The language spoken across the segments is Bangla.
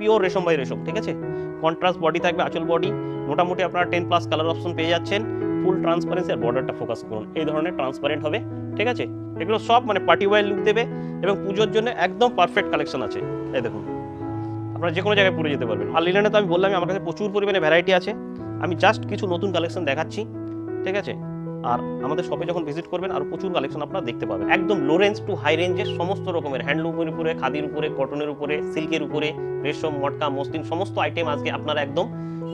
পিওর রেশম বাই রেশম ঠিক আছে? কন্ট্রাস্ট বডি থাকবে আঁচল বডি মোটামুটি আপনারা টেন প্লাস কালার অপশন পেয়ে যাচ্ছেন। ফুল ট্রান্সপারেন্সি আর বর্ডারটা ফোকাস করুন। এই ধরনের ট্রান্সপারেন্ট হবে, ঠিক আছে? এগুলো সব মানে পার্টি ওয়ার লুক দেবে এবং পুজোর জন্য একদম পারফেক্ট কালেকশন আছে। এই দেখুন। আপনারা যে কোনো জায়গায় পরে যেতে পারবেন। আর লিলেনে তো আমি বললাম আমার কাছে প্রচুর পরিমাণে ভ্যারাইটি আছে। আমি জাস্ট কিছু নতুন কালেকশন দেখাচ্ছি, ঠিক আছে? আর আমাদের শপে যখন ভিজিট করবেন, আর প্রচুর কালেকশন আপনারা দেখতে পাবেন। একদম লো রেঞ্জ টু হাই রেঞ্জের সমস্ত রকমের হ্যান্ডলুমের উপরে, খাদির উপরে কটনের উপরে সিল্কের উপরে, রেশম, মটকা, মসলিন, সমস্ত আইটেম আজকে আপনারা একদম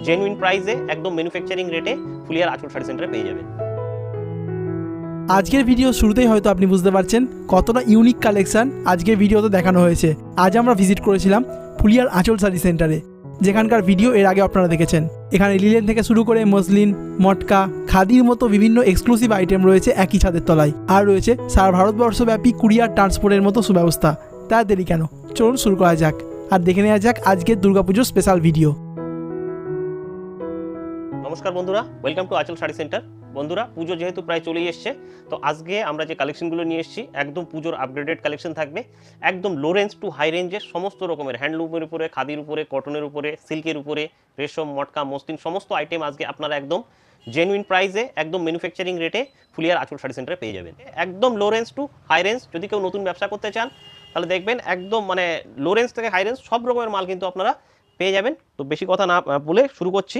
জেনুইন প্রাইসে একদম ম্যানুফ্যাকচারিং রেটে ফুলিয়ার আঁচল শাড়ি সেন্টারে পেয়ে যাবেন। আজকের ভিডিও শুরুতেই হয়তো আপনি বুঝতে পারছেন কতটা ইউনিক কালেকশন আজকের ভিডিওতে দেখানো হয়েছে। আজ আমরা ভিজিট করেছিলাম ফুলিয়ার আঁচল শাড়ি সেন্টারে যেখানকার ভিডিও এর আগে আপনারা দেখেছেন। এখানে লিলেন থেকে শুরু করে মসলিন, মটকা, খাদির মতো বিভিন্ন এক্সক্লুসিভ আইটেম রয়েছে একই ছাদের তলায়। আর রয়েছে সারা ভারতবর্ষব্যাপী কুরিয়ার ট্রান্সপোর্টের মতো সুব্যবস্থা। তা দেরি কেন? চলুন শুরু করা যাক। আর দেখে নেওয়া যাক আজকের দুর্গাপুজোর স্পেশাল ভিডিও নমস্কার বন্ধুরা ওয়েলকাম টু আচল শাড়ি সেন্টার বন্ধুরা, পুজো যেহেতু প্রায় চলেই এসছে, তো আজকে আমরা যে কালেকশনগুলো নিয়ে এসেছি, একদম পুজোর আপগ্রেডেড কালেকশন থাকবে। একদম লো রেঞ্জ টু হাই রেঞ্জের সমস্ত রকমের হ্যান্ডলুমের উপরে, খাদির উপরে কটনের উপরে সিল্কের উপরে, রেশম, মটকা মসলিন সমস্ত আইটেম আজকে আপনারা একদম জেনুইন প্রাইসে একদম ম্যানুফ্যাকচারিং রেটে ফুলিয়ার আঁচল শাড়ি সেন্টারে পেয়ে যাবেন। একদম low range to high range যদি কেউ নতুন ব্যবসা করতে চান, তাহলে দেখবেন একদম মানে লো রেঞ্জ থেকে হাই রেঞ্জ সব রকমের মাল কিন্তু আপনারা পেয়ে যাবেন। তো বেশি কথা না বলে শুরু করছি।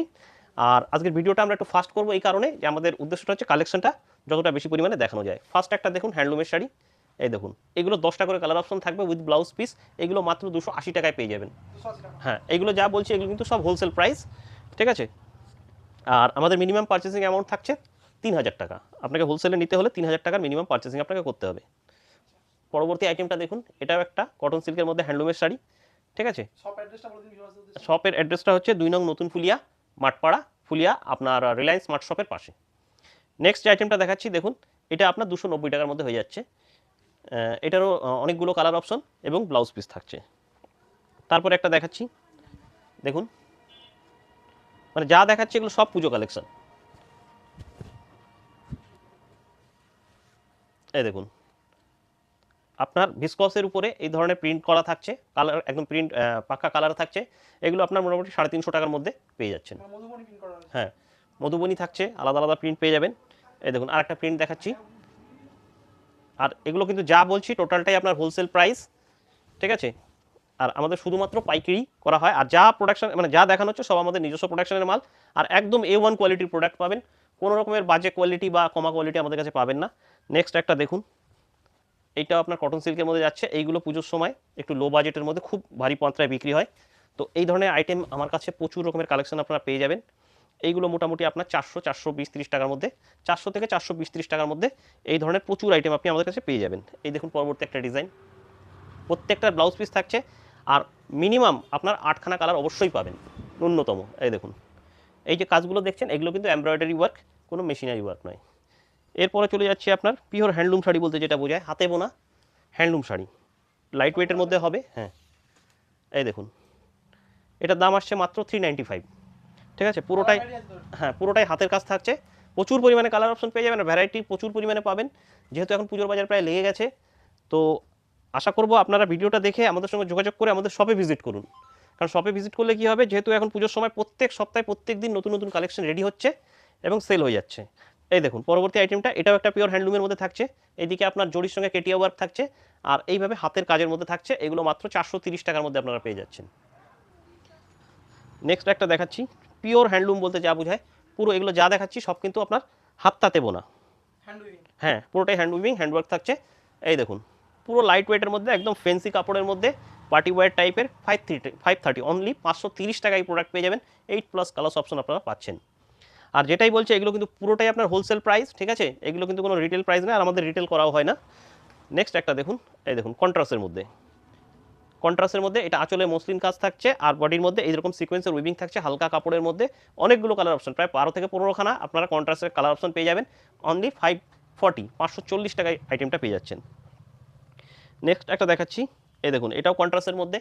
আর আজকের ভিডিওটা আমরা একটু ফাস্ট করব এই কারণে যে আমাদের উদ্দেশ্যটা হচ্ছে কালেকশনটা যতটা বেশি পরিমাণে দেখানো যায়। ফার্স্ট একটা দেখুন হ্যান্ডলুমের শাড়ি। এই দেখুন এগুলো দশটা করে কালার অপশন থাকবে উইথ ব্লাউজ পিস এগুলো মাত্র দুশো আশি টাকায় পেয়ে যাবেন। হ্যাঁ এগুলো যা বলছি এগুলো কিন্তু সব হোলসেল প্রাইস ঠিক আছে? আর আমাদের মিনিমাম পার্চেসিং অ্যামাউন্ট থাকছে তিন হাজার টাকা। আপনাকে হোলসেলে নিতে হলে তিন হাজার টাকার মিনিমাম পার্চেসিং আপনাকে করতে হবে। পরবর্তী আইটেমটা দেখুন এটাও একটা কটন সিল্কের মধ্যে হ্যান্ডলুমের শাড়ি ঠিক আছে? শপের অ্যাড্রেসটা হচ্ছে দুই নং নতুন ফুলিয়া মাঠপাড়া, ফুলিয়া, আপনার রিলায়েন্স স্মার্ট শপের পাশে। নেক্সট আইটেমটা দেখাচ্ছি, দেখুন, এটা আপনার দুশো নব্বই টাকার মধ্যে হয়ে যাচ্ছে। এটারও অনেকগুলো কালার অপশন এবং ব্লাউজ পিস থাকছে। তারপরে একটা দেখাচ্ছি, দেখুন। মানে যা দেখাচ্ছে, এগুলো সব পুজো কালেকশন এই দেখুন। আপনার ভিসকসের উপরে এই ধরনের প্রিন্ট করা থাকছে কালার একদম প্রিন্ট পাক্কা কালার থাকছে। এগুলো আপনার মোটামুটি সাড়ে তিনশো টাকার মধ্যে পেয়ে যাচ্ছেন। হ্যাঁ মধুবনী থাকছে আলাদা আলাদা প্রিন্ট পেয়ে যাবেন। এই দেখুন আর একটা প্রিন্ট দেখাচ্ছি। আর এগুলো কিন্তু যা বলছি টোটালটাই আপনার হোলসেল প্রাইস ঠিক আছে? আর আমাদের শুধুমাত্র পাইকারি করা হয়। আর যা প্রোডাকশন মানে যা দেখানো হচ্ছে সব আমাদের নিজস্ব প্রোডাকশনের মাল। আর একদম এ ওয়ান কোয়ালিটির প্রোডাক্ট পাবেন। কোনো রকমের বাজে কোয়ালিটি বা কমা কোয়ালিটি আমাদের কাছে পাবেন না। নেক্সট একটা দেখুন। এইটাও আপনার কটন সিল্কের মধ্যে যাচ্ছে। এইগুলো পুজোর সময় একটু লো বাজেটের মধ্যে খুব ভারী মাত্রায় বিক্রি হয়। তো এই ধরনের আইটেম আমার কাছে প্রচুর রকমের কালেকশন আপনারা পেয়ে যাবেন। এইগুলো মোটামুটি আপনার চারশো চারশো বিশ টাকার মধ্যে, চারশো থেকে চারশো বিশ টাকার মধ্যে এই ধরনের প্রচুর আইটেম আপনি আমাদের কাছে পেয়ে যাবেন। এই দেখুন পরবর্তী একটা ডিজাইন প্রত্যেকটা ব্লাউজ পিস থাকছে আর মিনিমাম আপনার আটখানা কালার অবশ্যই পাবেন, ন্যূনতম। এই দেখুন। এই যে কাজগুলো দেখছেন, এগুলো কিন্তু এমব্রয়ডারি ওয়ার্ক কোনো মেশিনারি ওয়ার্ক নয়। এরপরে চলে যাচ্ছে আপনার পিওর হ্যান্ডলুম শাড়ি বলতে যেটা বোঝায়, হাতে বোনা হ্যান্ডলুম শাড়ি। লাইট ওয়েটের মধ্যে হবে হ্যাঁ। এই দেখুন, এটার দাম আসছে মাত্র থ্রি ফাইভ ঠিক আছে? পুরোটাই হ্যাঁ পুরোটাই হাতের কাজ থাকছে। প্রচুর পরিমাণে কালার অপশন পেয়ে যাবেন ভ্যারাইটি প্রচুর পরিমাণে পাবেন। যেহেতু এখন পুজোর বাজার প্রায় লেগে গেছে, তো আশা করব আপনারা ভিডিওটা দেখে আমাদের সঙ্গে যোগাযোগ করে আমাদের শপে ভিজিট করুন। কারণ শপে ভিজিট করলে কী হবে? যেহেতু এখন পুজোর সময় প্রত্যেক সপ্তাহে প্রত্যেক দিন নতুন নতুন কালেকশন রেডি হচ্ছে এবং সেল হয়ে যাচ্ছে। এই দেখুন পরবর্তী আইটেমটা এটাও একটা পিওর হ্যান্ডলুমের মধ্যে থাকছে। এইদিকে আপনার জরির সঙ্গে কেটিয়া ওয়ার্ক থাকছে আর এইভাবে হাতের কাজের মধ্যে থাকছে এগুলো মাত্র চারশো তিরিশ টাকার মধ্যে আপনারা পেয়ে যাচ্ছেন। নেক্সট একটা দেখাচ্ছি পিওর হ্যান্ডলুম বলতে যা বোঝায় পুরো এগুলো যা দেখাচ্ছি সব কিন্তু আপনার হাত তাতে বোনা হ্যাঁ পুরোটাই হ্যান্ড উইভিং হ্যান্ডওয়ার্ক থাকছে। এই দেখুন পুরো লাইট ওয়েটের মধ্যে একদম ফেন্সি কাপড়ের মধ্যে পার্টি ওয়ার টাইপের five three five thirty only পাঁচশো তিরিশ টাকায় প্রোডাক্ট পেয়ে যাবেন এইট প্লাস কালার্স অপশন আপনারা পাচ্ছেন। আর যেটাই বলছে, এগুলো কিন্তু পুরোটাই আপনার হোলসেল প্রাইস ঠিক আছে? এগুলো কিন্তু কোনো রিটেল প্রাইস না আর আমাদের রিটেল করাও হয় না। নেক্সট একটা দেখুন, এই দেখুন কন্ট্রাস্টের মধ্যে। কন্ট্রাস্টের মধ্যে এটা আঁচলে মসলিন কাজ থাকছে, আর বডির মধ্যে এইরকম সিকোয়েন্সের উইভিং থাকছে, হালকা কাপড়ের মধ্যে অনেকগুলো কালার অপশন প্রায় বারো থেকে পনেরোখানা আপনারা কন্ট্রাস্টের কালার অপশন পেয়ে যাবেন। অনলি ফাইভ ফর্টি পাঁচশো চল্লিশ টাকায় আইটেমটা পেয়ে যাচ্ছেন। নেক্সট একটা দেখাচ্ছি, এই দেখুন, এটাও কন্ট্রাস্টের মধ্যে।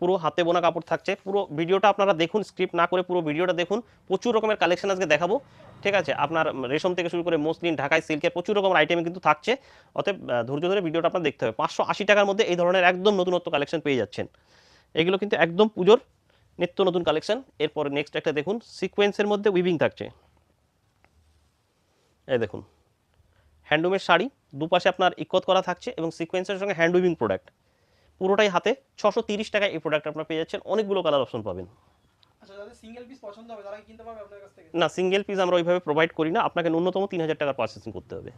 পুরো হাতে বোনা কাপড় থাকছে। পুরো ভিডিওটা আপনারা দেখুন, স্ক্রিপ্ট না করে পুরো ভিডিওটা দেখুন। প্রচুর রকমের কালেকশন আজকে দেখাবো। ঠিক আছে? আপনার রেশম থেকে শুরু করে মসলিন ঢাকায় সিল্কের প্রচুর রকমের আইটেম কিন্তু থাকছে। অতএব ধৈর্য ধরে ভিডিওটা আপনার দেখতে হবে। পাঁচশো আশি টাকার মধ্যে এই ধরনের একদম নতুনত্ব কালেকশন পেয়ে যাচ্ছেন। এগুলো কিন্তু একদম পুজোর নিত্য নতুন কালেকশন এরপরে নেক্সট একটা দেখুন সিকোয়েন্সের মধ্যে উইভিং থাকছে। এই দেখুন হ্যান্ডলুমের শাড়ি, দুপাশে আপনার ইকত করা থাকছে এবং সিকোয়েন্সের সঙ্গে হ্যান্ড উইভিং প্রোডাক্ট পুরোটাই হাতে। ছশো তিরিশ টাকায় এই প্রোডাক্ট আপনারা পেয়ে যাচ্ছেন। অনেকগুলো কালার অপশন পাবেন। আচ্ছা না সিঙ্গেল পিস আমরা ওইভাবে প্রোভাইড করি না। আপনাকে ন্যূনতম তিন হাজার টাকার পার্চেসিং করতে হবে।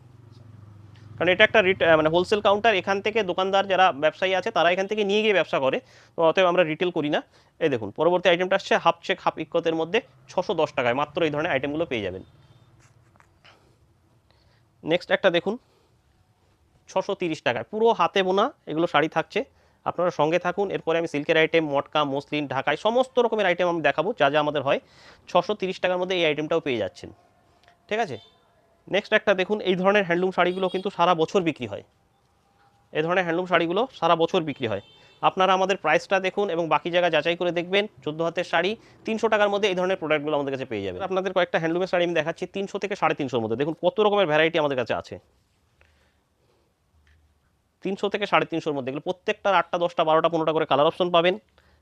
কারণ এটা একটা রিট মানে হোলসেল কাউন্টার এখান থেকে দোকানদার যারা ব্যবসায়ী আছে তারা এখান থেকে নিয়ে গিয়ে ব্যবসা করে। তো অতএব আমরা রিটেল করি না। এই দেখুন পরবর্তী আইটেমটা আসছে হাফ চেক হাফ ইকতের মধ্যে ছশো দশ টাকায়। মাত্র এই ধরনের আইটেমগুলো পেয়ে যাবেন। নেক্সট একটা দেখুন ছশো তিরিশ টাকায়। পুরো হাতে বোনা এগুলো শাড়ি থাকছে। আপনারা সঙ্গে থাকুন। এরপরে আমি সিল্কের আইটেম মটকা, মসলিন ঢাকায় সমস্ত রকমের আইটেম আমি দেখাবো। যা যা আমাদের হয়, ছশো টাকার মধ্যে এই আইটেমটাও পেয়ে যাচ্ছেন। ঠিক আছে? নেক্সট একটা দেখুন, এই ধরনের হ্যান্ডলুম শাড়িগুলো কিন্তু সারা বছর বিক্রি হয়। এই ধরনের হ্যান্ডলুম শাড়িগুলো সারা বছর বিক্রি হয়। আপনারা আমাদের প্রাইসটা দেখুন এবং বাকি জায়গা যাচাই করে দেখবেন। চোদ্দ হাতের শাড়ি, তিনশো টাকার মধ্যে এই ধরনের প্রোডাক্টগুলো আমাদের কাছে পেয়ে যাবে আপনাদের কয়েকটা হ্যান্ডলুমের শাড়ি আমি দেখাচ্ছি, তিনশো থেকে সাড়ে তিনশোর মধ্যে। দেখুন, কত রকমের ভ্যারাইটি আমাদের কাছে আছে। তিনশো থেকে সাড়ে তিনশোর মধ্যে। এগুলো প্রত্যেকটার আটটা, দশটা, বারোটা, পনেরোটা করে কালার অপশন পাবেন।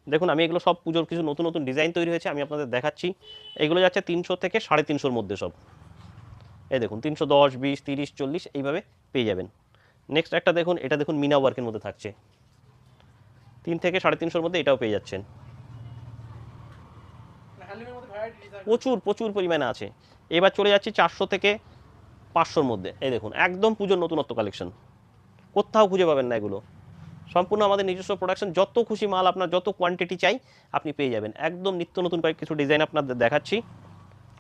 দেখুন, আমি এগুলো সব পুজোর কিছু নতুন নতুন ডিজাইন তৈরি হয়েছে, আমি আপনাদের দেখাচ্ছি। এগুলো যাচ্ছে তিনশো থেকে সাড়ে তিনশোর মধ্যে সব। এই দেখুন, তিনশো দশ, বিশ, তিরিশ, চল্লিশ, এইভাবে পেয়ে যাবেন। নেক্সট একটা দেখুন, এটা দেখুন মিনা ওয়ার্কের মধ্যে থাকছে। তিন থেকে সাড়ে তিনশোর মধ্যে এটাও পেয়ে যাচ্ছেন। প্রচুর প্রচুর পরিমাণে আছে। এবার চলে যাচ্ছি চারশো থেকে পাঁচশোর মধ্যে। এই দেখুন, একদম পুজোর নতুনত্ব কালেকশন কোথাও খুঁজে পাবেন না এগুলো। সম্পূর্ণ আমাদের নিজস্ব প্রোডাকশন যত খুশি মাল আপনার, যত কোয়ান্টিটি চাই, আপনি পেয়ে যাবেন। একদম নিত্য নতুন কয়েক কিছু ডিজাইন আপনাদের দেখাচ্ছি।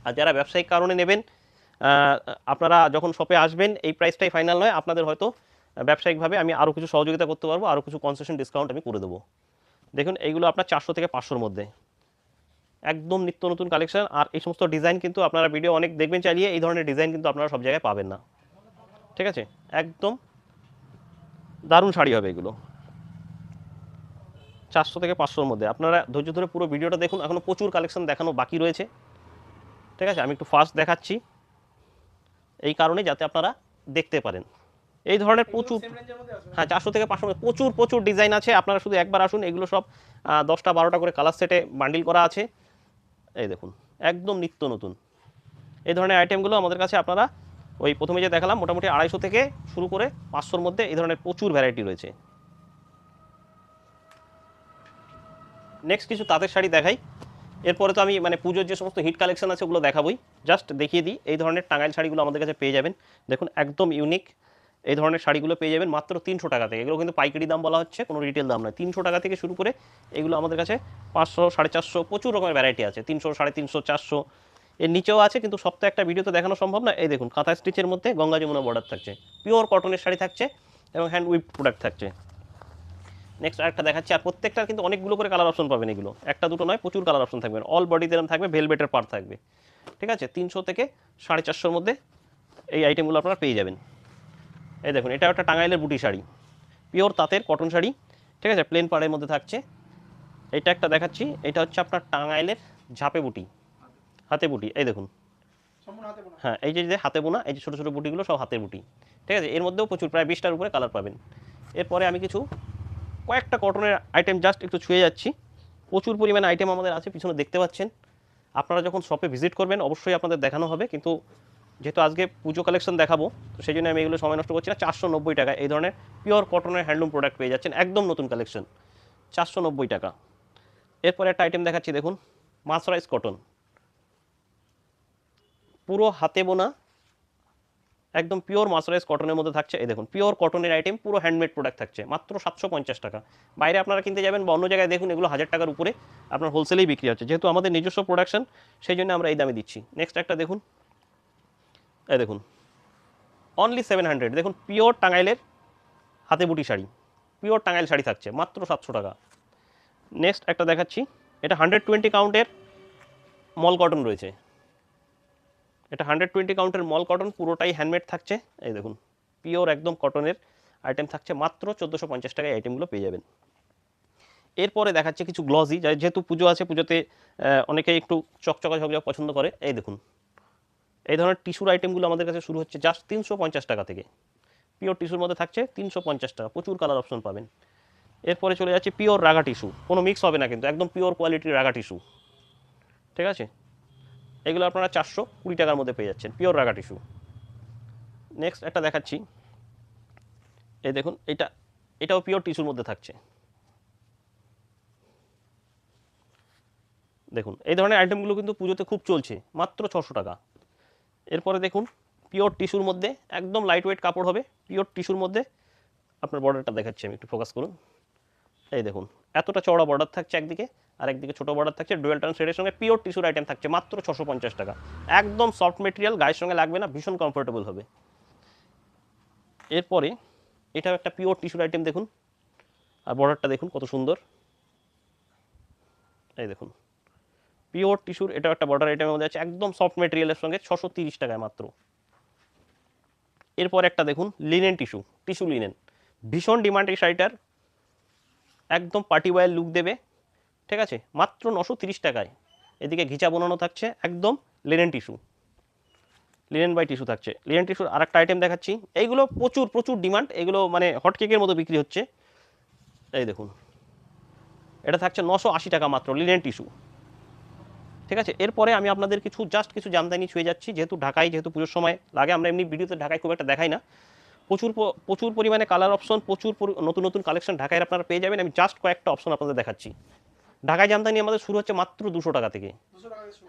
আর যারা ব্যবসায়িক কারণে নেবেন আপনারা যখন শপে আসবেন, এই প্রাইসটাই ফাইনাল নয়, আপনাদের হয়তো ব্যবসায়িকভাবে আমি আরও কিছু সহযোগিতা করতে পারব আরও কিছু কনসেশন ডিসকাউন্ট আমি করে দেবো। দেখুন, এইগুলো আপনার চারশো থেকে পাঁচশোর মধ্যে। একদম নিত্য নতুন কালেকশন আর এই সমস্ত ডিজাইন কিন্তু আপনারা ভিডিও অনেক দেখবেন চালিয়ে, এই ধরনের ডিজাইন কিন্তু আপনারা সব জায়গায় পাবেন না। ঠিক আছে? একদম দারুণ শাড়ি হবে এগুলো। চারশো থেকে পাঁচশোর মধ্যে। আপনারা ধৈর্য ধরে পুরো ভিডিওটা দেখুন। এখনও প্রচুর কালেকশন দেখানো বাকি রয়েছে। ঠিক আছে? আমি একটু ফাস্ট দেখাচ্ছি। এই কারণে যাতে আপনারা দেখতে পারেন। এই ধরনের প্রচুর হ্যাঁ চারশো থেকে পাঁচশো প্রচুর প্রচুর ডিজাইন আছে। আপনারা শুধু একবার আসুন। এগুলো সব দশটা বারোটা করে কালার সেটে বান্ডিল করা আছে। এই দেখুন। একদম নিত্য নতুন। এই ধরনের আইটেমগুলো আমাদের কাছে আপনারা ওই প্রথমে যে দেখালাম, মোটামুটি আড়াইশো থেকে শুরু করে পাঁচশোর মধ্যে এই ধরনের প্রচুর ভ্যারাইটি রয়েছে। নেক্সট কিছু তাঁতের শাড়ি দেখাই। এরপরে তো আমি মানে পুজোর যে সমস্ত হিট কালেকশন আছে ওগুলো দেখাবই। জাস্ট দেখিয়ে দিই, এই ধরনের টাঙ্গাইল শাড়িগুলো আমাদের কাছে পেয়ে যাবেন। দেখুন, একদম ইউনিক এই ধরনের শাড়িগুলো পেয়ে যাবেন মাত্র তিনশো টাকা থেকে। এগুলো কিন্তু পাইকারি দাম বলা হচ্ছে, কোনো রিটেল দাম নয়। তিনশো টাকা থেকে শুরু করে এগুলো আমাদের কাছে পাঁচশো, সাড়ে চারশো, প্রচুর রকমের ভ্যারাইটি আছে। তিনশো, সাড়ে তিনশো, চারশো এর নিচেও আছে, কিন্তু সপ্তাহে একটা ভিডিওতে দেখানো সম্ভব না। এই দেখুন, কাঁথা স্টিচের মধ্যে গঙ্গা যমুনা বর্ডার থাকছে। পিওর কটনের শাড়ি থাকছে এবং হ্যান্ড উইপ প্রোডাক্ট থাকছে। নেক্সট আরেকটা দেখাচ্ছি, আর প্রত্যেকটার কিন্তু অনেকগুলো করে কালার অপশন পাবেন এগুলো। একটা দুটো নয়, প্রচুর কালার অপশন থাকবে। অল বডিতে এরকম থাকবে ভেলভেটের পার্ট থাকবে। ঠিক আছে? তিনশো থেকে সাড়ে চারশোর মধ্যে এই আইটেমগুলো আপনারা পেয়ে যাবেন। এই দেখুন এটা একটা টাঙ্গাইলের বুটি শাড়ি। পিওর তাঁতের কটন শাড়ি। ঠিক আছে? প্লেন পাড়ের মধ্যে থাকছে। এটা একটা দেখাচ্ছি, এটা হচ্ছে আপনার টাঙ্গাইলের ঝাপে বুটি। হাতে বুটি এই দেখুন। হ্যাঁ এই যে যে হাতে বোনা এই যে ছোটো ছোটো বুটিগুলো সব হাতের বুটি। ঠিক আছে? এর মধ্যেও প্রচুর প্রায় বিশটার উপরে কালার পাবেন। এরপরে আমি কিছু কয়েকটা কটনের আইটেম জাস্ট একটু ছুঁয়ে যাচ্ছি। প্রচুর পরিমাণে আইটেম আমাদের আছে পিছনে দেখতে পাচ্ছেন। আপনারা যখন শপে ভিজিট করবেন অবশ্যই আপনাদের দেখানো হবে কিন্তু যেহেতু আজকে পুজো কালেকশন দেখাবো তো সেই জন্য আমি এগুলো সময় নষ্ট করছি না। চারশো নব্বই টাকা এই ধরনের পিওর কটনের হ্যান্ডলুম প্রোডাক্ট পেয়ে যাচ্ছেন একদম নতুন কালেকশন। চারশো নব্বই টাকা। এরপরে একটা আইটেম দেখাচ্ছি দেখুন মাসরাইজ কটন। পুরো হাতে বোনা, একদম পিওর মাসরাইজ কটনের মধ্যে থাকছে। এই দেখুন পিওর কটনের আইটেম পুরো হ্যান্ডমেড প্রোডাক্ট থাকছে, মাত্র সাতশো পঞ্চাশ টাকা। বাইরে আপনারা কিনতে যাবেন বা অন্য জায়গায় দেখুন, এগুলো হাজার টাকার উপরে আপনার হোলসেলেই বিক্রি হচ্ছে। যেহেতু আমাদের নিজস্ব প্রোডাকশন সেই জন্য আমরা এই দামে দিচ্ছি। নেক্সট একটা দেখুন, এই দেখুন অনলি সেভেন হান্ড্রেড দেখুন পিওর টাঙ্গাইলের হাতে বুটি শাড়ি পিওর টাঙ্গাইল শাড়ি থাকছে, মাত্র সাতশো টাকা। নেক্সট একটা দেখাচ্ছি, এটা হান্ড্রেড টোয়েন্টি কাউন্টের মল কটন রয়েছে। এটা হান্ড্রেড টোয়েন্টি কাউন্টের মল কটন পুরোটাই হ্যান্ডমেড থাকছে। এই দেখুন পিওর একদম কটনের আইটেম থাকছে, মাত্র চোদ্দোশো পঞ্চাশ টাকায় আইটেমগুলো পেয়ে যাবেন। এরপরে দেখাচ্ছে কিছু গ্লসি যেহেতু পুজো আছে, পুজোতে অনেকেই একটু চকচকা ঝকঝক পছন্দ করে। এই দেখুন, এই ধরনের টিস্যুর আইটেমগুলো আমাদের কাছে শুরু হচ্ছে জাস্ট তিনশো পঞ্চাশ টাকা থেকে। পিওর টিস্যুর মধ্যে থাকছে তিনশো পঞ্চাশ টাকা, প্রচুর কালার অপশন পাবেন। এরপরে চলে যাচ্ছে পিওর রাগা টিস্যু কোনো মিক্স হবে না কিন্তু, একদম পিওর কোয়ালিটির রাগা টিস্যু ঠিক আছে? এগুলো আপনারা চারশো কুড়ি টাকার মধ্যে পেয়ে যাচ্ছেন পিওর রাগা টিস্যু নেক্সট একটা দেখাচ্ছি। এই দেখুন, এটা, এটাও পিওর টিস্যুর মধ্যে থাকছে। দেখুন, এই ধরনের আইটেমগুলো কিন্তু পুজোতে খুব চলছে, মাত্র ছশো টাকা। এরপরে দেখুন পিওর টিস্যুর মধ্যে একদম লাইট ওয়েট কাপড় হবে পিওর টিস্যুর মধ্যে। আপনার বর্ডারটা দেখাচ্ছি আমি, একটু ফোকাস করুন। এই দেখুন, এতটা চওড়া বর্ডার থাকছে একদিকে, আর একদিকে ছোটো বর্ডার থাকছে ডুয়েল টার্ন শেডের সঙ্গে পিওর টিস্যুর আইটেম থাকছে, মাত্র ছশো পঞ্চাশ টাকা। একদম সফট মেটেরিয়াল গায়ের সঙ্গে লাগবে না, ভীষণ কমফোর্টেবল হবে। এরপরে, এটাও একটা পিওর টিস্যুর আইটেম দেখুন, আর বর্ডারটা দেখুন কত সুন্দর। এই দেখুন পিওর টিস্যুর এটাও একটা বর্ডার আইটেমের মধ্যে আছে, একদম সফট মেটেরিয়ালের সঙ্গে ছশো তিরিশ টাকায় মাত্র। এরপর একটা দেখুন লিনেন টিস্যু টিস্যু লিনেন ভীষণ ডিমান্ড এই শাড়িটার একদম পার্টি ওয়ার লুক দেবে, ঠিক আছে? মাত্র নশো তিরিশ টাকায়। এদিকে ঘিচা বোনানো থাকছে, একদম linen tissue linen by tissue থাকছে। লিনেন টিস্যুর আর একটা আইটেম দেখাচ্ছি। এইগুলো প্রচুর প্রচুর ডিমান্ড এগুলো মানে হট কেকের মতো বিক্রি হচ্ছে। এই দেখুন। এটা থাকছে নশো আশি টাকা মাত্র লিনেন টিস্যু ঠিক আছে? এরপরে আমি আপনাদের কিছু জাস্ট কিছু জামদানি ছুঁয়ে যাচ্ছি। যেহেতু ঢাকায়, যেহেতু পুজোর সময় লাগে, আমরা এমনি ভিডিওতে ঢাকায় খুব একটা দেখাই না। প্রচুর প্রচুর পরিমাণে কালার অপশন প্রচুর পরি- নতুন নতুন কালেকশন ঢাকায় আপনারা পেয়ে যাবেন। আমি জাস্ট কয়েকটা অপশন আপনাদের দেখাচ্ছি। ঢাকায় জামদানি আমাদের শুরু হচ্ছে মাত্র দুশো টাকা থেকে।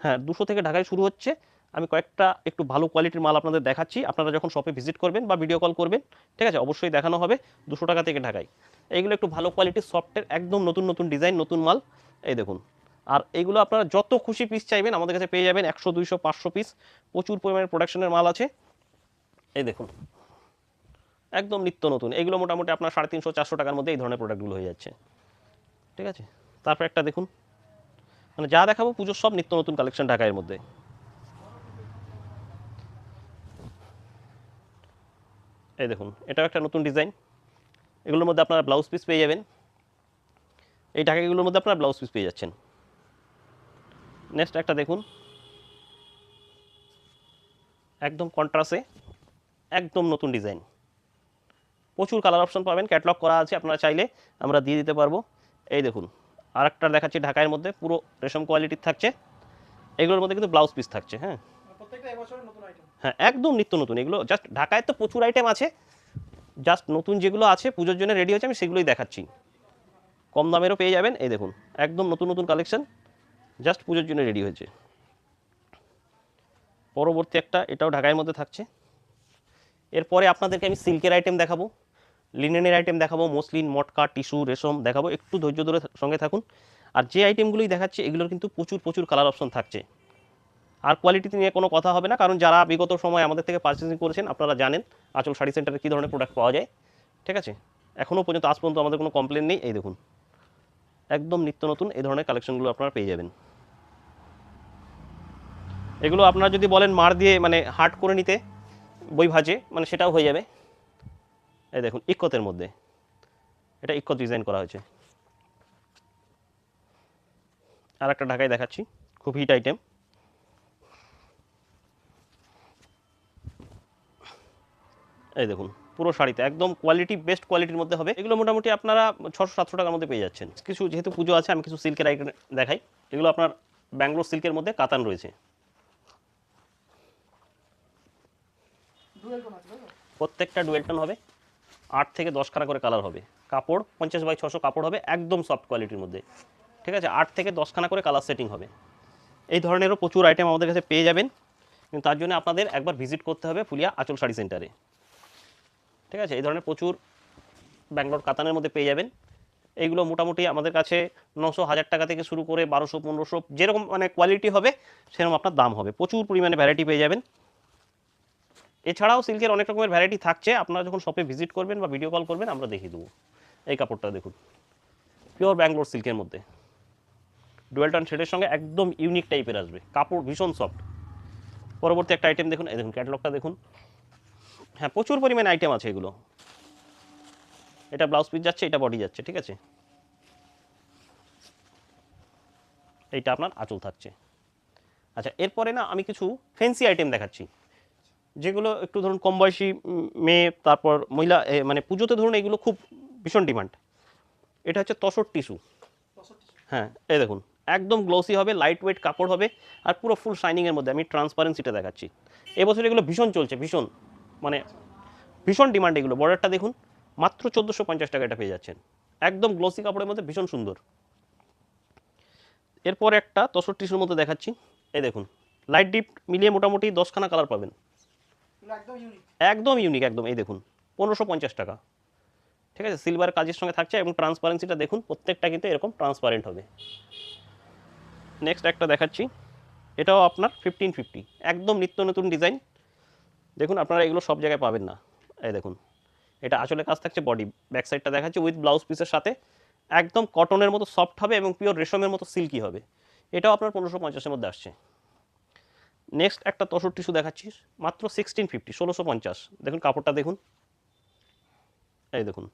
হ্যাঁ দুশো থেকে ঢাকায় শুরু হচ্ছে। আমি কয়েকটা একটু ভালো কোয়ালিটির মাল আপনাদের দেখাচ্ছি। আপনারা যখন শপে ভিজিট করবেন বা ভিডিও কল করবেন ঠিক আছে অবশ্যই দেখানো হবে দুশো টাকা থেকে ঢাকায়। এইগুলো একটু ভালো কোয়ালিটির সফটের একদম নতুন নতুন ডিজাইন নতুন মাল। এই দেখুন। আর এগুলো আপনারা যত খুশি পিস চাইবেন আমাদের কাছে পেয়ে যাবেন একশো দুইশো পাঁচশো পিস প্রচুর পরিমাণে প্রোডাকশনের মাল আছে। এই দেখুন। একদম নিত্য নতুন। এগুলো মোটামুটি আপনার সাড়ে তিনশো, চারশো টাকার মধ্যে এই ধরনের প্রোডাক্টগুলো হয়ে যাচ্ছে। ঠিক আছে? তারপর একটা দেখুন। মানে যা দেখাবো পুজোর সব নিত্য নতুন কালেকশন ঢাকায়ের মধ্যে। এই দেখুন, এটাও একটা নতুন ডিজাইন এগুলোর মধ্যে আপনারা ব্লাউজ পিস পেয়ে যাবেন। এই ঢাকাগুলোর মধ্যে আপনারা ব্লাউজ পিস পেয়ে যাচ্ছেন। নেক্সট একটা দেখুন। একদম কন্ট্রাসে একদম নতুন ডিজাইন প্রচুর কালার অপশন পাবেন ক্যাটলগ করা আছে আপনারা চাইলে আমরা দিয়ে দিতে পারব। এই দেখুন আর একটা দেখাচ্ছি ঢাকায়ের মধ্যে পুরো রেশম কোয়ালিটির থাকছে। এগুলোর মধ্যে কিন্তু ব্লাউজ পিস থাকছে হ্যাঁ। হ্যাঁ একদম নিত্য নতুন এগুলো জাস্ট ঢাকায় তো প্রচুর আইটেম আছে। জাস্ট নতুন যেগুলো আছে পুজোর জন্য রেডি হয়েছে আমি সেগুলোই দেখাচ্ছি। কম দামেরও পেয়ে যাবেন এই দেখুন একদম নতুন নতুন কালেকশন জাস্ট পুজোর জন্য রেডি হয়েছে। পরবর্তী একটা এটাও ঢাকার মধ্যে থাকছে। এরপরে আপনাদেরকে আমি সিল্কের আইটেম দেখাবো। লিনেনের আইটেম দেখাবো মসলিন মটকা টিস্যু রেশম দেখাবো, একটু ধৈর্য ধরে সঙ্গে থাকুন। আর যে আইটেমগুলোই দেখাচ্ছি, এগুলোর কিন্তু প্রচুর প্রচুর কালার অপশন থাকছে। আর কোয়ালিটি নিয়ে কোনো কথা হবে না, কারণ যারা বিগত সময় আমাদের থেকে পারচেসিং করেছেন, আপনারা জানেন আচল শাড়ি সেন্টারে কী ধরনের প্রোডাক্ট পাওয়া যায়। ঠিক আছে? এখনও পর্যন্ত, আজ পর্যন্ত আমাদের কোনো কমপ্লেন নেই, এই দেখুন। একদম নিত্য নতুন, এই ধরনের কালেকশনগুলো আপনারা পেয়ে যাবেন। এগুলো আপনারা যদি বলেন মার দিয়ে মানে হার্ড করে নিতে, বই ভাজে মানে সেটাও হয়ে যাবে। এই দেখুন ইকতের মধ্যে। এটা ইকত ডিজাইন করা হয়েছে। আর একটা ঢাকায় দেখাচ্ছি, খুব হিট আইটেম এই দেখুন, পুরো শাড়িতে, একদম কোয়ালিটি বেস্ট কোয়ালিটির মধ্যে হবে। এগুলো মোটামুটি আপনারা ছশো সাতশো টাকার মধ্যে পেয়ে যাচ্ছেন। কিছু যেহেতু পুজো আছে, আমি কিছু সিল্কের আইটেম দেখাই। এগুলো আপনার ব্যাঙ্গালোর সিল্কের মধ্যে কাতান রয়েছে? প্রত্যেকটা ডুয়েল টোন হবে। আট থেকে দশ খানা করে কালার হবে। কাপড়, পঞ্চাশ বাই ছশো কাপড় হবে একদম সফট কোয়ালিটির মধ্যে। ঠিক আছে? আট থেকে দশখানা করে কালার সেটিং হবে। এই ধরনেরও প্রচুর আইটেম আমাদের কাছে পেয়ে যাবেন। কিন্তু তার জন্য আপনাদের একবার ভিজিট করতে হবে ফুলিয়া আঁচল শাড়ি সেন্টারে ঠিক আছে? এই ধরনের প্রচুর ব্যাঙ্গালোর, কাতানের মধ্যে পেয়ে যাবেন। এইগুলো মোটামুটি আমাদের কাছে নশো, হাজার টাকা থেকে শুরু করে বারোশো, পনেরোশো, যেরকম মানে কোয়ালিটি হবে, সেরকম আপনার দাম হবে। প্রচুর পরিমাণে ভ্যারাইটি পেয়ে যাবেন। এছাড়াও সিল্কের অনেক রকমের ভ্যারাইটি থাকছে। আপনারা যখন শপে ভিজিট করবেন বা ভিডিও কল করবেন, আমরা দেখিয়ে দেবো। এই কাপড়টা দেখুন। পিওর ব্যাঙ্গালোর সিল্কের মধ্যে। ডুয়েল টান শেডের সঙ্গে একদম ইউনিক টাইপের আসবে। কাপড় ভীষণ সফট পরবর্তী একটা আইটেম দেখুন। এই দেখুন ক্যাটালগটা দেখুন। হ্যাঁ প্রচুর পরিমাণে আইটেম আছে এগুলো। এটা ব্লাউজ পিস যাচ্ছে, এটা বডি যাচ্ছে, ঠিক আছে? এইটা আপনার আঁচল থাকছে। আচ্ছা এরপরে না আমি কিছু ফ্যান্সি আইটেম দেখাচ্ছি। যেগুলো একটু ধরুন কম বয়সী মেয়ে, তারপর মহিলা মানে পুজোতে ধরুন এগুলো খুব ভীষণ ডিমান্ড। এটা হচ্ছে তসর টিস্যু। হ্যাঁ এই দেখুন, একদম গ্লোসি হবে লাইট ওয়েট কাপড় হবে, আর পুরো ফুল শাইনিংয়ের মধ্যে আমি ট্রান্সপারেন্সিটা দেখাচ্ছি। এবছর এগুলো ভীষণ চলছে, ভীষণ মানে ভীষণ ডিমান্ড এগুলো। বর্ডারটা দেখুন, মাত্র চোদ্দোশো পঞ্চাশ টাকা এটা পেয়ে যাচ্ছেন। একদম গ্লোসি কাপড়ের মধ্যে ভীষণ সুন্দর। এরপর একটা তসর টিস্যুর মধ্যে দেখাচ্ছি। এই দেখুন লাইট ডিপ মিলিয়ে মোটামুটি দশখানা কালার পাবেন। একদম ইউনিক একদম এই দেখুন, পনেরোশো পঞ্চাশ টাকা। ঠিক আছে? সিলভার কাজের সঙ্গে থাকছে এবং ট্রান্সপারেন্সিটা দেখুন, প্রত্যেকটা কিন্তু এরকম ট্রান্সপারেন্ট হবে। নেক্সট একটা দেখাচ্ছি। এটাও আপনার ফিফটিন ফিফটি একদম নিত্য নতুন ডিজাইন দেখুন, আপনারা এগুলো সব জায়গায় পাবেন না। এই দেখুন, এটা আসলে কাজ থাকছে বডি ব্যাক সাইডটা দেখাচ্ছি উইথ ব্লাউজ পিসের সাথে। একদম কটনের মতো সফট হবে এবং পিওর রেশমের মতো সিল্কি হবে। এটাও আপনার পনেরোশো পঞ্চাশের মধ্যে আসছে। নেক্সট একটা তসর টিস্যু দেখাচ্ছি মাত্র সিক্সটিন ফিফটি ষোলোশো পঞ্চাশ। দেখুন, কাপড়টা দেখুন। এই দেখুন।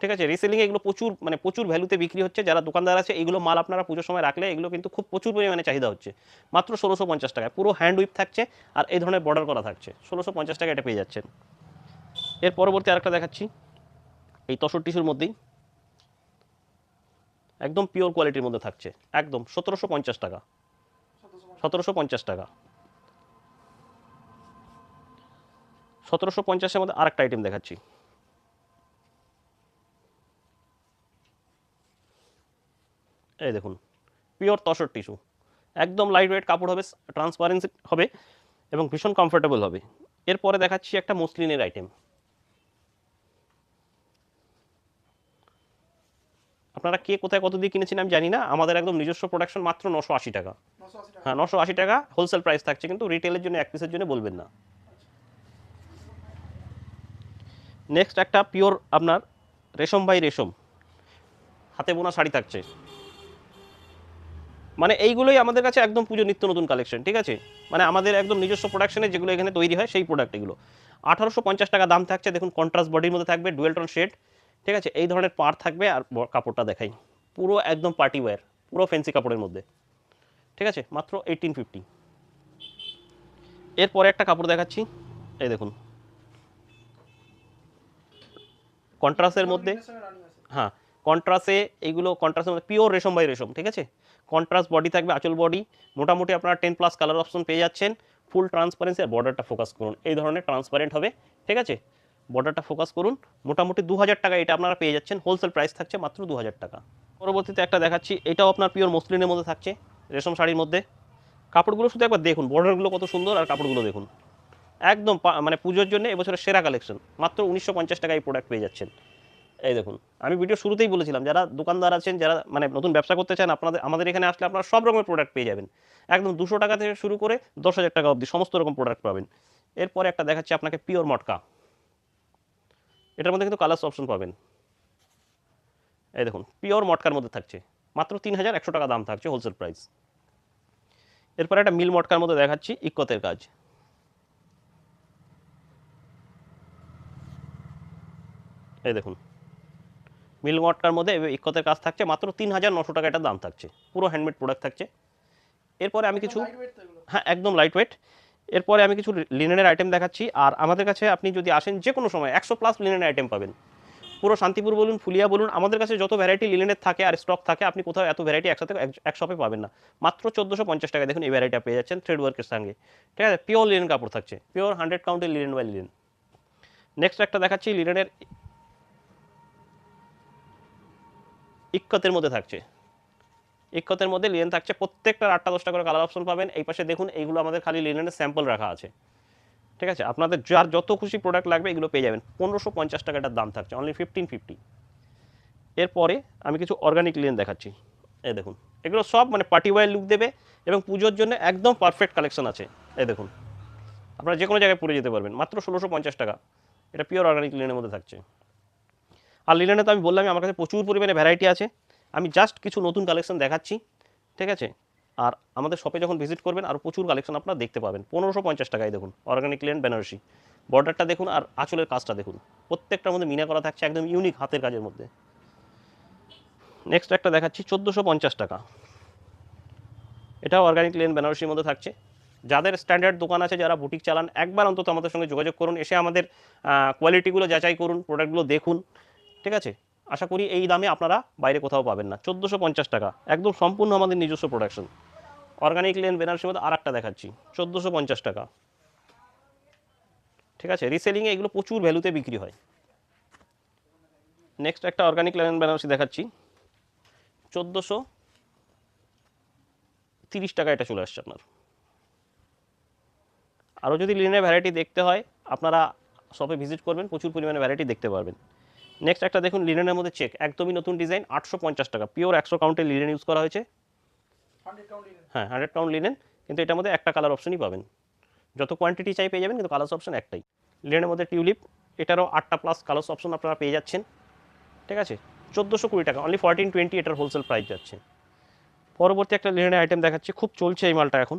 ঠিক আছে রিসেলিংয়ে এগুলো প্রচুর মানে প্রচুর ভ্যালুতে বিক্রি হচ্ছে। যারা দোকানদার আছে, এগুলো মাল আপনারা পুজোর সময় রাখলে এগুলো কিন্তু খুব প্রচুর পরিমাণে চাহিদা হচ্ছে। মাত্র ষোলোশো পঞ্চাশ টাকায়। পুরো হ্যান্ড উইপ থাকছে আর এই ধরনের বর্ডার করা থাকছে। ষোলোশো পঞ্চাশ টাকা এটা পেয়ে যাচ্ছেন। এর পরবর্তী আরেকটা দেখাচ্ছি। এই তসর টিস্যুর মধ্যেই একদম পিওর কোয়ালিটির মধ্যে থাকছে। একদম, সতেরোশো পঞ্চাশ টাকা। সতেরোশো পঞ্চাশ টাকা। সতেরোশো পঞ্চাশের মধ্যে আরেকটা আইটেম দেখাচ্ছি। এই দেখুন পিওর তসর টিস্যু একদম লাইট ওয়েট কাপড় হবে ট্রান্সপারেন্সি হবে এবং ভীষণ কমফোর্টেবল হবে। এরপরে দেখাচ্ছি একটা মসলিনের আইটেম আপনারা কে কোথায় কত দিয়ে কিনেছেন আমি জানি না। আমাদের একদম নিজস্ব প্রোডাকশন মাত্র নশো আশি টাকা। হ্যাঁ নশো আশি টাকা হোলসেল প্রাইস থাকছে কিন্তু রিটেলের জন্য এক পিসের জন্য বলবেন না। নেক্সট একটা পিওর আপনার রেশম বাই রেশম। হাতে বোনা শাড়ি থাকছে। মানে এইগুলোই আমাদের কাছে একদম পুজো নিত্য নতুন কালেকশন ঠিক আছে? মানে আমাদের একদম নিজস্ব প্রোডাকশনে যেগুলো এখানে তৈরি হয় সেই প্রোডাক্ট এগুলো। আঠারোশো পঞ্চাশ টাকা দাম থাকছে দেখুন কন্ট্রাস্ট বডির মধ্যে থাকবে ডুয়েল টোন শেড ঠিক আছে? এই ধরনের পার থাকবে আর কাপড়টা দেখাই। পুরো একদম পার্টি ওয়্যার পুরো ফ্যান্সি কাপড়ের মধ্যে। ঠিক আছে? মাত্র এইটিন ফিফটি এরপরে একটা কাপড় দেখাচ্ছি। এই দেখুন। কন্ট্রাস্টের মধ্যে হ্যাঁ কন্ট্রাস্টে এইগুলো কন্ট্রাস্টের মধ্যে পিওর রেশম বাই রেশম ঠিক আছে? কন্ট্রাস্ট বডি থাকবে আচল বডি মোটামুটি আপনারা টেন প্লাস কালার অপশন পেয়ে যাচ্ছেন। ফুল ট্রান্সপারেন্সি আর বর্ডারটা ফোকাস করুন। এই ধরনের ট্রান্সপারেন্ট হবে ঠিক আছে? বর্ডারটা ফোকাস করুন। মোটামুটি দু হাজার টাকা এটা আপনারা পেয়ে যাচ্ছেন। হোলসেল প্রাইস থাকছে মাত্র দু হাজার টাকা। পরবর্তীতে একটা দেখাচ্ছি। এটাও আপনার পিওর মসলিনের মধ্যে থাকছে, রেশম শাড়ির মধ্যে। কাপড়গুলো শুধু একবার দেখুন, বর্ডারগুলো কত সুন্দর আর কাপড়গুলো দেখুন। একদম মানে পুজোর জন্য এবছরের সেরা কালেকশন। মাত্র উনিশশো পঞ্চাশ টাকায় এই প্রোডাক্ট পেয়ে যাচ্ছেন। এই দেখুন, আমি ভিডিও শুরুতেই বলেছিলাম, যারা দোকানদার আছেন, যারা মানে নতুন ব্যবসা করতে চান, আপনাদের আমাদের এখানে আসলে আপনারা সব রকমের প্রোডাক্ট পেয়ে যাবেন। একদম দুশো টাকা থেকে শুরু করে দশ হাজার টাকা অবধি সমস্ত রকম প্রোডাক্ট পাবেন। এরপরে একটা দেখাচ্ছি আপনাকে পিওর মটকা। এটার মধ্যে কিন্তু কালার্স অপশন পাবেন। এই দেখুন পিওর মটকার মধ্যে থাকছে। মাত্র তিন হাজার একশো টাকা দাম থাকছে হোলসেল প্রাইস এরপরে একটা মিল মটকার মধ্যে দেখাচ্ছি ইক্কতের কাজ। এই দেখুন মিল মটকার মধ্যে ইক্কতের কাজ থাকছে মাত্র তিন হাজার নশো টাকা এটার দাম থাকছে। পুরো হ্যান্ডমেড প্রোডাক্ট থাকছে। এরপরে আমি কিছু হ্যাঁ একদম লাইট ওয়েট এরপরে আমি কিছু লিনেনের আইটেম দেখাচ্ছি। আর আমাদের কাছে আপনি যদি আসেন যে কোনো সময়, একশো প্লাস লিনেনের আইটেম পাবেন। পুরো শান্তিপুর বলুন, ফুলিয়া বলুন, আমাদের কাছে যত ভ্যারাইটি লিনেনের থাকে আর স্টক থাকে, আপনি কোথাও এত ভ্যারাইটি একসাথে এক- শপে পাবেন না। মাত্র চোদ্দোশো পঞ্চাশ টাকা দেখুন এই ভ্যারাইটি পেয়ে যাচ্ছেন থ্রেড ওয়ার্কের সঙ্গে। ঠিক আছে? পিওর লিনেন কাপড় থাকছে। পিওর হান্ড্রেড কাউন্টের লিনেন বাই লিনেন নেক্সট একটা দেখাচ্ছি লিনেনের ইক্কতের মধ্যে থাকছে। ইক্কতের মধ্যে লিনেন থাকছে। প্রত্যেকটার আটটা দশটা করে কালার অপশন পাবেন। এই পাশে দেখুন, এইগুলো আমাদের খালি লিনেনের স্যাম্পল রাখা আছে। ঠিক আছে? আপনাদের যার যত খুশি প্রোডাক্ট লাগবে, এগুলো পেয়ে যাবেন। পনেরোশো পঞ্চাশ টাকাটার দাম থাকছে। অনলি ফিফটিন ফিফটি এরপরে আমি কিছু অর্গানিক লিনেন দেখাচ্ছি। এ দেখুন। এগুলো সব মানে পার্টি ওয়ার লুক দেবে এবং পুজোর জন্য একদম পারফেক্ট কালেকশন আছে। এই দেখুন। আপনারা যে কোনো জায়গায় পরে যেতে পারবেন। মাত্র ষোলোশো পঞ্চাশ টাকা। এটা পিওর অর্গানিক লিনেনের মধ্যে থাকছে। আর লিনেনে তো আমি বললামই, আমার কাছে প্রচুর পরিমাণে ভ্যারাইটি আছে। আমি জাস্ট কিছু নতুন কালেকশন দেখাচ্ছি, ঠিক আছে? আর আমাদের শপে যখন ভিজিট করবেন, আর প্রচুর কালেকশন আপনারা দেখতে পাবেন। পনেরোশো পঞ্চাশ টাকায় দেখুন অর্গানিক লিনেন বেনারসি বর্ডারটা দেখুন আর আঁচলের কাজটা দেখুন। প্রত্যেকটার মধ্যে মিনা করা থাকছে একদম ইউনিক হাতের কাজের মধ্যে। নেক্সট একটা দেখাচ্ছি, চোদ্দোশো পঞ্চাশ টাকা। এটাও অর্গানিক লেন বেনারসির মধ্যে থাকছে। যাদের স্ট্যান্ডার্ড দোকান আছে, যারা বুটিক চালান, একবার অন্তত আমাদের সঙ্গে যোগাযোগ করুন, এসে আমাদের কোয়ালিটিগুলো যাচাই করুন প্রোডাক্টগুলো দেখুন, ঠিক আছে? আশা করি এই দামে আপনারা বাইরে কোথাও পাবেন না। চোদ্দোশো পঞ্চাশ টাকা। একদম সম্পূর্ণ আমাদের নিজস্ব প্রোডাকশন অর্গানিক লেন বেনারসির মধ্যে আর একটা দেখাচ্ছি। চোদ্দোশো পঞ্চাশ টাকা। ঠিক আছে? রিসেলিংয়ে এগুলো প্রচুর ভ্যালুতে বিক্রি হয়। নেক্সট একটা অর্গানিক লেন বেনারসি দেখাচ্ছি। চোদ্দোশো তিরিশ টাকা এটা চলে আসছে আপনার। আরও যদি লিনের ভ্যারাইটি দেখতে হয়, আপনারা শপে ভিজিট করবেন, প্রচুর পরিমাণে ভ্যারাইটি দেখতে পারবেন। নেক্সট একটা দেখুন লিনেনের মধ্যে চেক একদমই নতুন ডিজাইন আটশো পঞ্চাশ টাকা। পিওর একশো কাউন্টের লিনেন ইউজ করা হয়েছে। হ্যাঁ হান্ড্রেড কাউন্ট লিনেন কিন্তু এটার মধ্যে একটা কালার অপশনই পাবেন। যত কোয়ান্টিটি চাই পেয়ে যাবেন কিন্তু কালার্স অপশন একটাই। লিনেনের মধ্যে টিউলিপ এটারও আটটা প্লাস কালার্স অপশন আপনারা পেয়ে যাচ্ছেন। ঠিক আছে? চোদ্দোশো কুড়ি টাকা অনলি ফোরটিন টোয়েন্টি এটার হোলসেল প্রাইস যাচ্ছে। পরবর্তী একটা লিনেনের আইটেম দেখাচ্ছি। খুব চলছে এই মালটা এখন।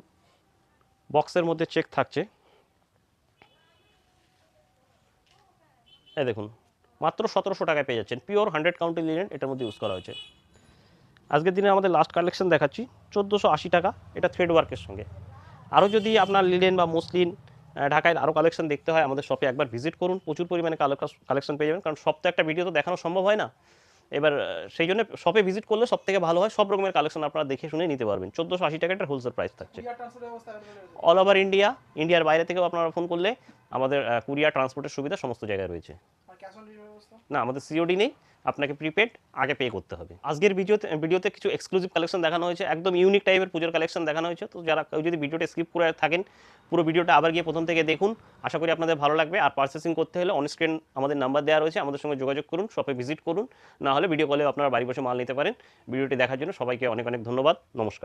বক্সের মধ্যে চেক থাকছে। এই দেখুন মাত্র সতেরোশো টাকায় পেয়ে যাচ্ছেন। পিওর হান্ড্রেড কাউন্টি লিনেন এটার মধ্যে ইউজ করা হয়েছে। আজকের দিনে আমাদের লাস্ট কালেকশন দেখাচ্ছি চোদ্দোশো আশি টাকা এটা থ্রেড ওয়ার্কের সঙ্গে। আরও যদি আপনার লিলেন বা মুসলিন ঢাকায় আরও কালেকশন দেখতে হয় আমাদের শপে একবার ভিজিট করুন প্রচুর পরিমাণে কালেকশন পেয়ে যাবেন কারণ সব তো একটা ভিডিও তো দেখানো সম্ভব হয় না। এবার সেই জন্য শপে ভিজিট করলে সব থেকে ভালো হয় সব রকমের কালেকশন আপনারা দেখে শুনে নিতে পারবেন। চোদ্দোশো আশি টাকা একটা হোলসেল প্রাইস থাকছে। অল ওভার ইন্ডিয়া ইন্ডিয়ার বাইরে থেকেও আপনারা ফোন করলে আমাদের কুরিয়ার ট্রান্সপোর্টের সুবিধা সমস্ত জায়গায় রয়েছে। না, আমাদের সিওডি নেই, আপনাকে প্রিপেড আগে পে করতে হবে। আজকের ভিডিওতে ভিডিওতে কিছু এক্সক্লুসিভ কালেকশন দেখানো হয়েছে, একদম ইউনিক টাইপের পুজোর কালেকশন দেখানো হয়েছে। তো যারা কেউ যদি ভিডিওটা স্কিপ করে থাকেন, পুরো ভিডিওটা আবার গিয়ে প্রথম থেকে দেখুন। আশা করি আপনাদের ভালো লাগবে। আর পার্চেসিং করতে হলে অন স্ক্রিন আমাদের নাম্বার দেওয়া রয়েছে, আমাদের সঙ্গে যোগাযোগ করুন শপে ভিজিট করুন। না হলে ভিডিও কলে আপনারা বাড়ি বসে মাল নিতে পারেন। ভিডিওটি দেখার জন্য সবাইকে অনেক অনেক ধন্যবাদ। নমস্কার।